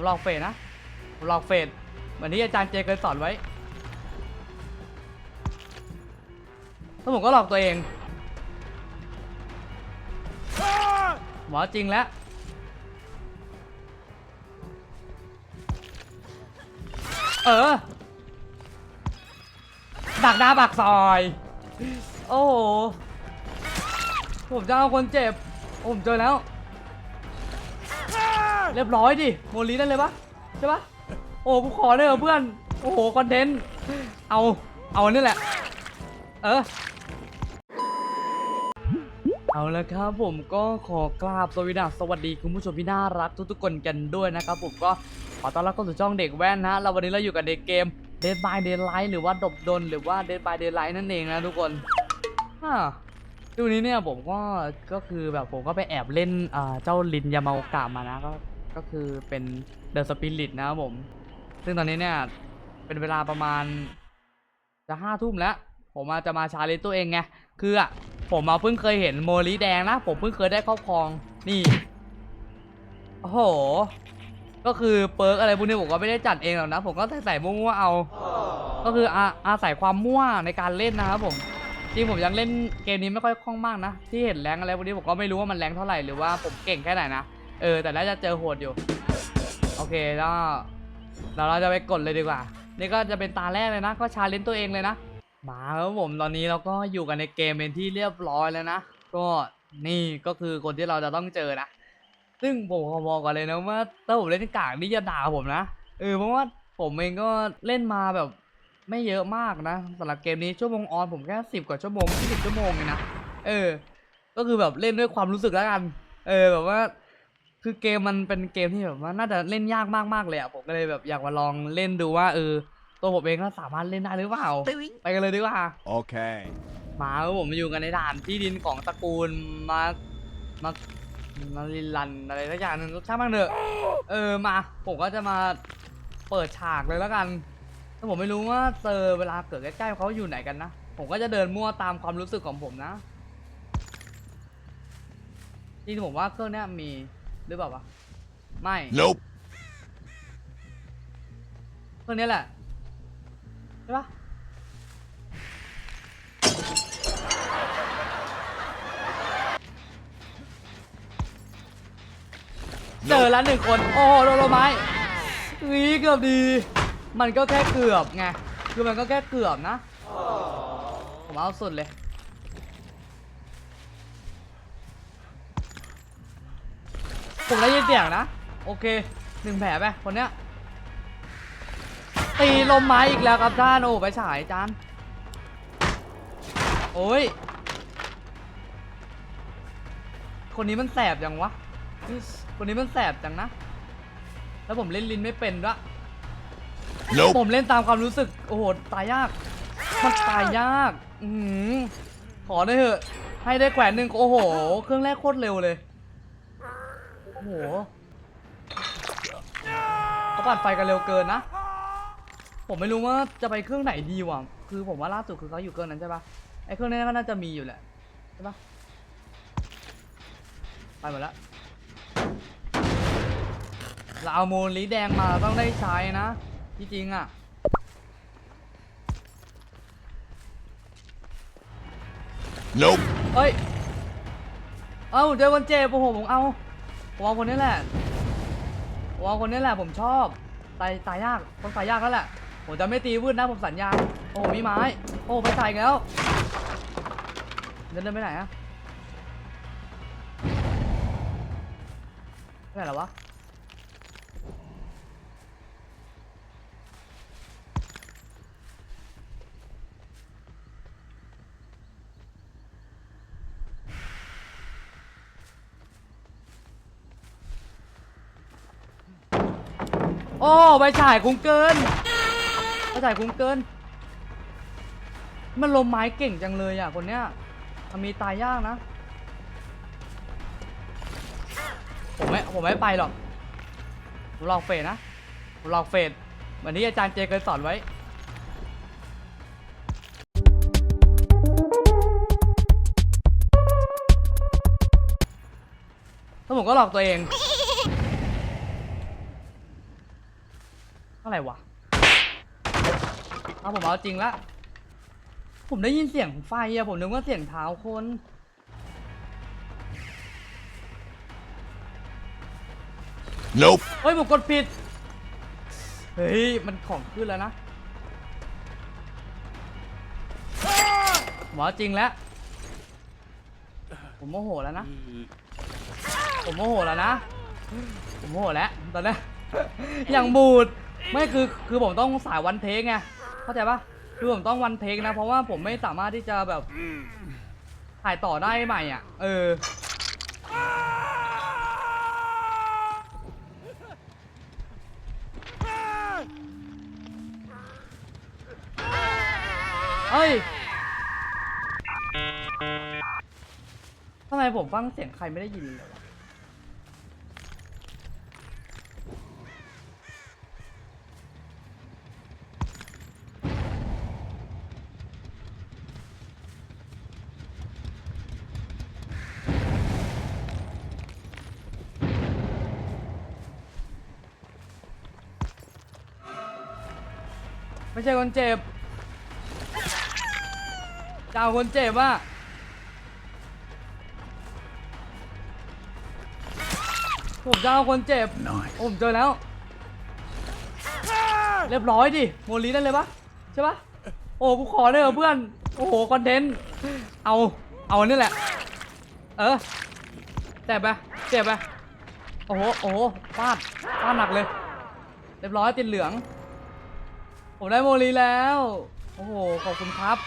ผมลองเฟดนะผมลองเฟดเหมือนที่อาจารย์เจเคยสอนไว้แล้วผมก็หลอกตัวเอง หมอจริงแล้วเออ ดักหน้าปากซอย โอ้โห ผมจะเอาคนเจ็บ ผมเจอแล้ว เรียบร้อยดิโมลีได้เลยปะใช่ปะโอ้กูขอเลยเหรอเพื่อน โอ้โหคอนเทนต์ เอา เอาอันนี่แหละ เออ เอาละครับผมก็ขอกราบสวัสดีสวัสดีคุณผู้ชมที่น่ารักทุกๆคนกันด้วยนะครับผมก็ขอต้อนรับเข้าสู่ช่องเด็กแว่นนะแล้ววันนี้เราอยู่กันในเกม Dead by Daylight หรือว่าดบดนหรือว่า Dead by Daylight นั่นเองนะทุกคนฮ่าดูนี้เนี่ยผมก็ก็คือแบบผมก็ไปแอบเล่นเจ้าลินยามาโอกะมานะก็ ก็คือเป็น The Spirit นะครับผม ซึ่งตอนนี้เนี่ย เป็นเวลาประมาณ จะห้าทุ่มแล้ว ผมอาจะมาชาเลนจ์ตัวเองไง คืออะผมมาเพิ่งเคยเห็นโมลิแดงนะ ผมเพิ่งเคยได้ครอบครองนี่ โอ้โห ก็คือเปิร์กอะไรพวกนี้ผมก็ไม่ได้จัดเองหรอกนะ ผมก็ใส่ใส่มั่วๆเอา ก็คืออาอาศัยความมั่วในการเล่นนะครับผมจริงผมยังเล่นเกมนี้ไม่ค่อยคล่องมากนะ ที่เห็นแรงอะไรพวกนี้ผมก็ไม่รู้ว่ามันแรงเท่าไหร่หรือว่าผมเก่งแค่ไหนนะ เออ แต่น่าจะเจอโหดอยู่ โอเคแล้วเราเราจะไปกดเลยดีกว่า นี่ก็จะเป็นตาแรกเลยนะ ก็ชาเลนจ์ตัวเองเลยนะ มาครับผมตอนนี้เราก็อยู่กันในเกมเป็นที่เรียบร้อยแล้วนะ ก็นี่ก็คือคนที่เราจะต้องเจอนะ ซึ่งผมขอบอกก่อนเลยนะว่าถ้าผมเล่นกากนี่จะด่าผมนะ เออเพราะว่าผมเองก็เล่นมาแบบไม่เยอะมากนะสำหรับเกมนี้ชั่วโมงออนผมแค่สิบกว่าชั่วโมงยี่สิบชั่วโมงเองนะ เออ ก็คือแบบเล่นด้วยความรู้สึกแล้วกัน เออแบบว่า คือเกมมันเป็นเกมที่แบบว่าน่าจะเล่นยากมากๆเลยอะผมก็เลยแบบอยากมาลองเล่นดูว่าเออตัวผมเองก็สามารถเล่นได้หรือเปล่า ไปกันเลยดีกว่า Okay. มาครับผมอยู่กันในด่านที่ดินของตระกูลมามามาริลันอะไรสักอย่างหนึ่งช่างมันเถอะเออมา ผมก็จะมาเปิดฉากเลยแล้วกันแต่ผมไม่รู้ว่าเจอเวลาเกิดใกล้ๆเขาอยู่ไหนกันนะ ผมก็จะเดินมั่วตามความรู้สึกของผมนะจริงๆผมว่าเครื่องเนี้ยมี หรือเปล่าวะ ไม่ Nope. เครื่องนี้แหละ ใช่ปะเจอแล้วหนึ่งคน โอ้โหโดนโลไม้นี่เกือบดี มันก็แค่เกือบไง คือมันก็แค่เกือบนะ ผมเอาสุดเลย ผมได้ยินเสียงนะ โอเคหนึ่งแผลไปคนเนี้ย ตีลมไม้อีกแล้วครับท่านโอ้ไปฉายจานโอ้ย คนนี้มันแสบจังวะ คนนี้มันแสบจังนะ แล้วผมเล่นลินไม่เป็นด้วย Nope. ผมเล่นตามความรู้สึก โอ้โห ตายยาก มันตายยาก อือหือขอได้เถอะ ให้ได้แขวนหนึ่งโอ้โห เครื่องแรกโคตรเร็วเลยโอ้โหเขาปัดไฟกันเร็วเกินนะ ผมไม่รู้ว่าจะไปเครื่องไหนดีว่ะ คือผมว่าล่าสุดคือเขาอยู่เครื่องนั้นใช่ปะไอ้เครื่องนี้ก็น่าจะมีอยู่แหละ ใช่ปะไปหมดแล้วเราเอาโมลีแดงมาเราต้องได้ใช้นะที่จริงอะ Nope. เอ้ย เอ้าเจอคนเจ็บโอ้โหผมเอา ผมเอาคนนี้แหละผมเอาคนนี้แหละผมชอบตายตายยากต้องตายยากแล้วแหละผมจะไม่ตีวืดนะผมสัญญาโอ้มีไม้ โอ้ไปใส่แล้วเดินเดินไปไหนอะไปไหนแล้ววะ โอ้ใบฉายคุ้มเกินใบฉายคุ้มเกิน มันลมไม้เก่งจังเลยอะคนเนี้ยมันมีตายยากนะ ผมไม่ผมไม่ไปหรอกผมลองเฟดนะผมลองเฟดเหมือนที่อาจารย์เจเคยสอนไว้แล้วผมก็หลอกตัวเอง ท่าไหร่วะเอาผมเอาจริงละ ผมได้ยินเสียงไฟอะผมนึกว่าเสียงเท้าคน Nope. เฮ้ยผมกดผิด เฮ้ย มันของขึ้นแล้วนะหมอจริงแล้ว ผมโมโหแล้วนะ ผมโมโหแล้วนะ ผมโมโหแล้วตอนนี้ อย่างบูด ไม่คือคือผมต้องสายวันเทคไงเข้าใจปะคือผมต้องวันเทคนะ เพราะว่าผมไม่สามารถที่จะแบบถ่ายต่อได้ใหม่อะ เออเฮ้ยทำไมผมฟังเสียงใครไม่ได้ยินเลยวะ ไม่ใช่คนเจ็บจะเอาคนเจ็บอะผมจะเอาคนเจ็บผมเจอแล้ว เรียบร้อยดิโมลีได้เลยปะใช่ปะโอ้กูขอเลยเหรอเพื่อน โอ้โห คอนเทนต์ เอา เอาอันนี่แหละ เออเจ็บไปเจ็บไปโอ้โห โอ้โหฟาดฟาดหนักเลย เรียบร้อยติดเหลือง ผมได้โมลีแล้ว โอ้โห ขอบคุณครับ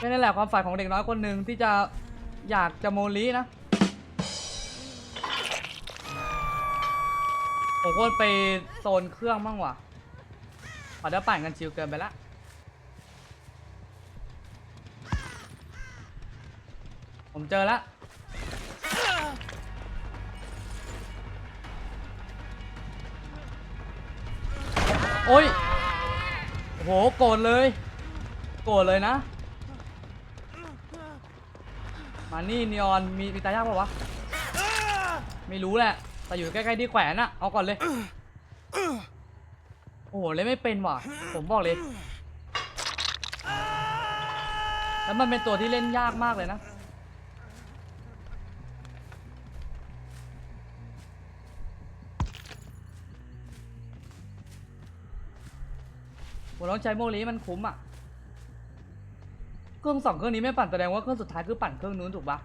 ก็นั่นแหละความฝันของเด็กน้อยคนหนึ่งที่จะอยากจะโมลีนะ ผมควรไปโซนเครื่องบ้างว่ะขอเดี๋ยวปั่นกันชิวเกินไปละผมเจอล้วโอ้ย โอ้โหโกรธเลย โกรธเลยนะ มานี่นีออนมีมีตายากปะวะ ไม่รู้แหละ แต่อยู่ใกล้ๆที่แขวนอะเอาก่อนเลย โอ้โหเล่นไม่เป็นว่ะ ผมบอกเลย แล้วมันเป็นตัวที่เล่นยากมากเลยนะ ผมต้องใช้โมลีมันคุ้มอะ เครื่องสองเครื่องนี้ไม่ปั่นแสดงว่าเครื่องสุดท้ายคือปั่นเครื่องนู้นถูกปะ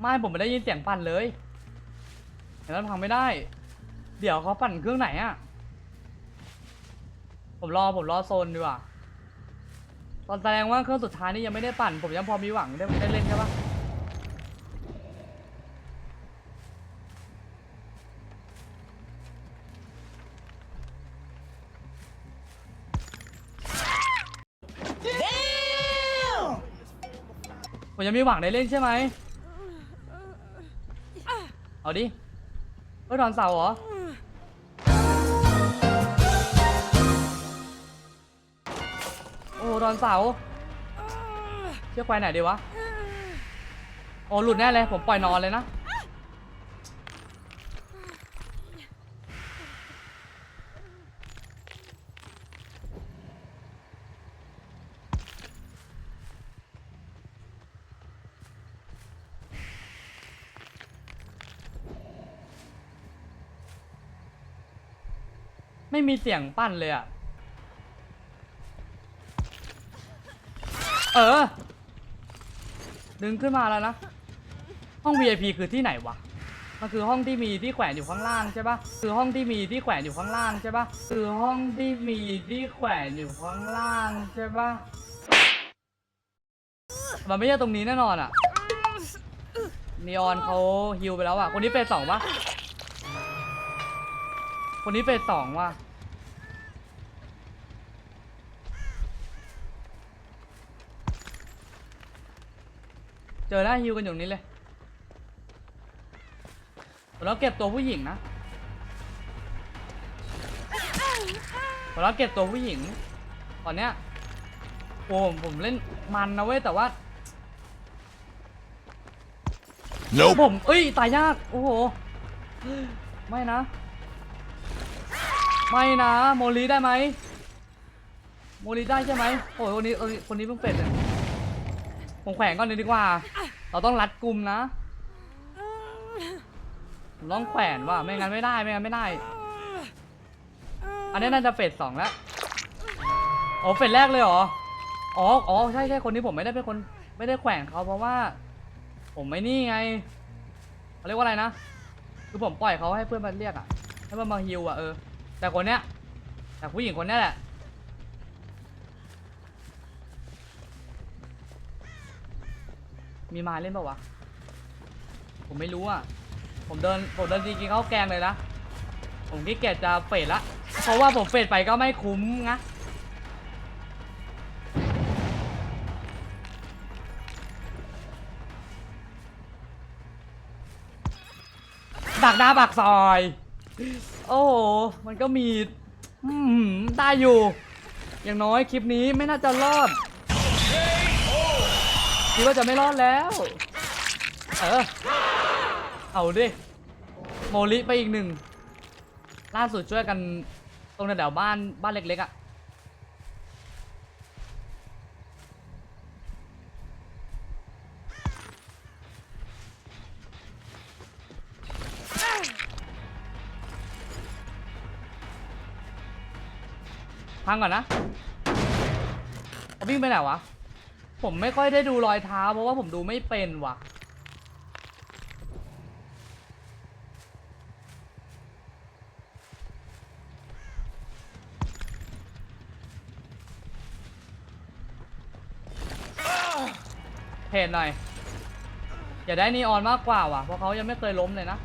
ไม่ผมไม่ได้ยินเสียงปั่นเลยแต่นั้นพังไม่ได้ เดี๋ยวเขาปั่นเครื่องไหนอะ ผมรอผมรอโซนดีกว่า ตอนแสดงว่าเครื่องสุดท้ายนี่ยังไม่ได้ปั่น ผมยังพอมีหวังได้ได้เล่นใช่ปะันยังมีหวังได้เล่นใช่ไหม เอาดิเฮ้ยดอนเสาเหรอ โอ้ดอนเสาเชือกไปไหนดีวะ โอ้หลุดแน่เลย ผมปล่อยนอนเลยนะ ไม่มีเสียงปั้นเลยอะเออ ดึงขึ้นมาแล้วนะ ห้อง VIP คือที่ไหนวะ มันคือห้องที่มีที่แขวนอยู่ข้างล่างใช่ปะคือห้องที่มีที่แขวนอยู่ข้างล่างใช่ปะคือห้องที่มีที่แขวนอยู่ข้างล่างใช่ปะมันไม่ใช่ตรงนี้แน่นอนอะนีออนเขาฮิวไปแล้วอะคนนี้เฟสสองปะคนนี้เฟสสองว่ะ เจอแล้วฮิวกันอยู่นี้เลยผมแล้วเก็บตัวผู้หญิงนะผมแล้วเก็บตัวผู้หญิงตอนเนี้ยโอ้ผมผมเล่นมันนะเว้ยแต่ว่า Nope. ผมเอ้ยตายยากโอ้โหไม่นะ ไม่นะ โมลีได้ไหมโมลีได้ใช่ไหมโอ้ยคนนี้คนนี้คนนี้เพิ่งเป็ดเนี่ย ผมแขวนก่อนเลยดีกว่า เราต้องรัดกุมนะผมต้องแขวนว่ะไม่งั้นไม่ได้ไม่งั้นไม่ได้ อันนี้น่าจะเฟสสองแล้วอ๋อเฟสแรกเลยเหรออ๋ออ๋อใช่ใช่คนนี้ผมไม่ได้เป็นคน ไม่ได้แขวนเขาเพราะว่า ผมไม่นี่ไงเขาเรียกว่าอะไรนะคือผมปล่อยเขาให้เพื่อนมาเรียกอะให้มันมาฮิวอะเออแต่คนเนี้ยแต่ผู้หญิงคนเนี้ยแหละ มีไมาเล่นเปล่าวะ ผมไม่รู้อะ ผมเดินผมเดินจริงๆเขาแกงเลยนะ ผมขี้เกียจจะเฟดละ เพราะว่าผมเฟดไปก็ไม่คุ้มนะดักหน้าปากซอย โอ้โห มันก็มีอืมได้อยู่ อย่างน้อยคลิปนี้ไม่น่าจะรอด คิดว่าจะไม่รอดแล้ว เออ เอาดิ โมลิไปอีกหนึ่ง ล่าสุดช่วยกันตรงแถวบ้านบ้านเล็กๆอะ่ะ พังก่อนนะเอาวิ่งไปไหนวะ ผมไม่ค่อยได้ดูรอยเท้าเพราะว่าผมดูไม่เป็นว่ะ เพจหน่อย อย่าได้นีออนมากกว่าว่ะ เพราะเขายังไม่เคยล้มเลยนะ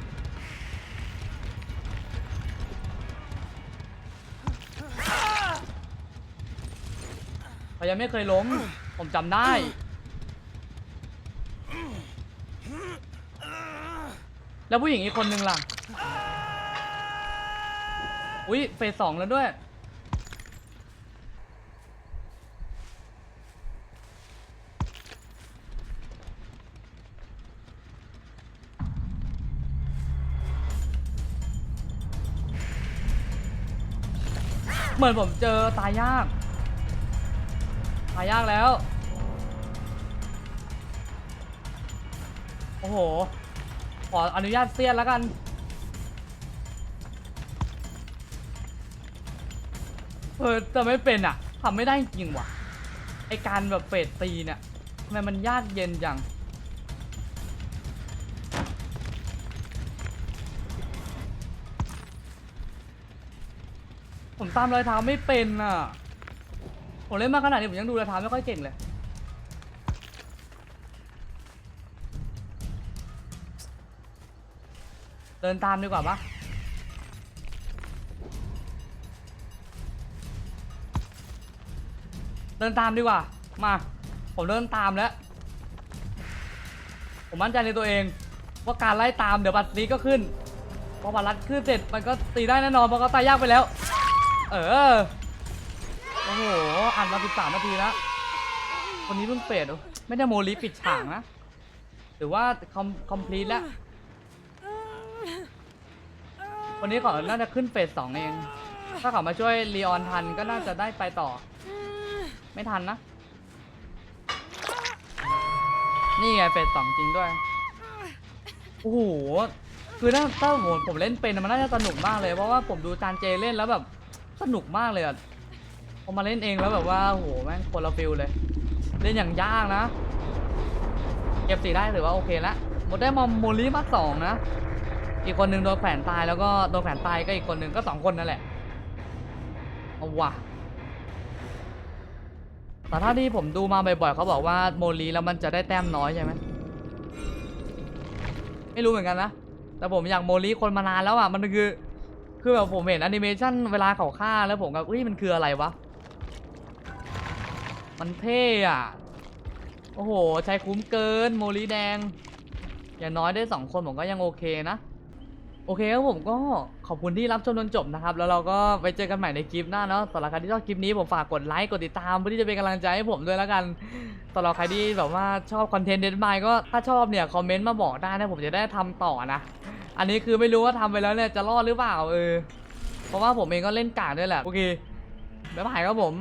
เขายังไม่เคยล้ม ผมจำได้ แล้วผู้หญิงอีกคนนึงล่ะ อุ้ยเฟสสองแล้วด้วย เหมือนผมเจอตายยากายากแล้ว โอ้โห ขออนุญาตเซียนแล้วกัน เออแต่ไม่เป็นอะทำไม่ได้จริงว่ะ ไอการแบบเฟดตีเนี่ยทำไมมันยากเย็นจังผมตามรอยเท้าไม่เป็นอะ ผมเล่นมาขนาดนี้ผมยังดูรอยเท้าไม่ค่อยเก่งเลย เดินตามดีกว่าปะเดินตามดีกว่า มา ผมเดินตามแล้ว ผมมั่นใจในตัวเอง ว่าการไล่ตามเดี๋ยวบัตรนี้ก็ขึ้น พอบัตรลัดขึ้นเสร็จมันก็ตีได้แน่นอนเพราะเขาตายยากไปแล้ว เออ โอ้โหอ่านมาสิบสามนาทีแล้วคนนี้เพิ่งเปรดไม่ได้โมลิปิดฉากนะหรือว่าคอมคอมพลีทแล้ววันนี้ก่อนน่าจะขึ้นเฟสสองเอง ถ้าเขามาช่วยลีออนทันก็น่าจะได้ไปต่อ ไม่ทันนะ นี่ไงเฟสสองจริงด้วย โอ้โห คือถ้าถ้าผมผมเล่นเป็นมันน่าจะสนุกมากเลย เพราะว่าผมดูจานเจเล่นแล้วแบบสนุกมากเลยอะ อมาเล่นเองแล้วแบบว่าโหแม่งคนละฟิลเลย เล่นอย่างยากนะ เก็บสีได้ถือว่าโอเคละหมดได้มอมโมลีมาสองนะ อีกคนหนึ่งโดนแขวนตายแล้วก็โดนแขวนตายก็อีกคนหนึ่งก็สองคนนั่นแหละเอาว่ะแต่ถ้าที่ผมดูมาบ่อยๆเขาบอกว่าโมลีแล้วมันจะได้แต้มน้อยใช่ไหมไม่รู้เหมือนกันนะ แต่ผมอยากโมลีคนมานานแล้วอะมันคือ คือแบบผมเห็นแอนิเมชันเวลาเขาฆ่าแล้วผมก็เฮ้ยมันคืออะไรวะ มันเท่อะโอ้โห ใช้คุ้มเกินโมลีแดง อย่างน้อยได้สองคนผมก็ยังโอเคนะ โอเคครับผมก็ขอบคุณที่รับชมจนจบนะครับ แล้วเราก็ไปเจอกันใหม่ในคลิปหน้าเนาะสำหรับใครที่ชอบคลิปนี้ผมฝากกดไลค์กดติดตามเพื่อที่จะเป็นกำลังใจให้ผมด้วยแล้วกันสำหรับใครที่แบบว่าชอบคอนเทนต์เดนมายก็ถ้าชอบเนี่ยคอมเมนต์มาบอกได้นะผมจะได้ทำต่อนะ อันนี้คือไม่รู้ว่าทำไปแล้วเนี่ยจะรอดหรือเปล่าเออเพราะว่าผมเองก็เล่นกากด้วยแหละโอเคบ๊ายบายครับผม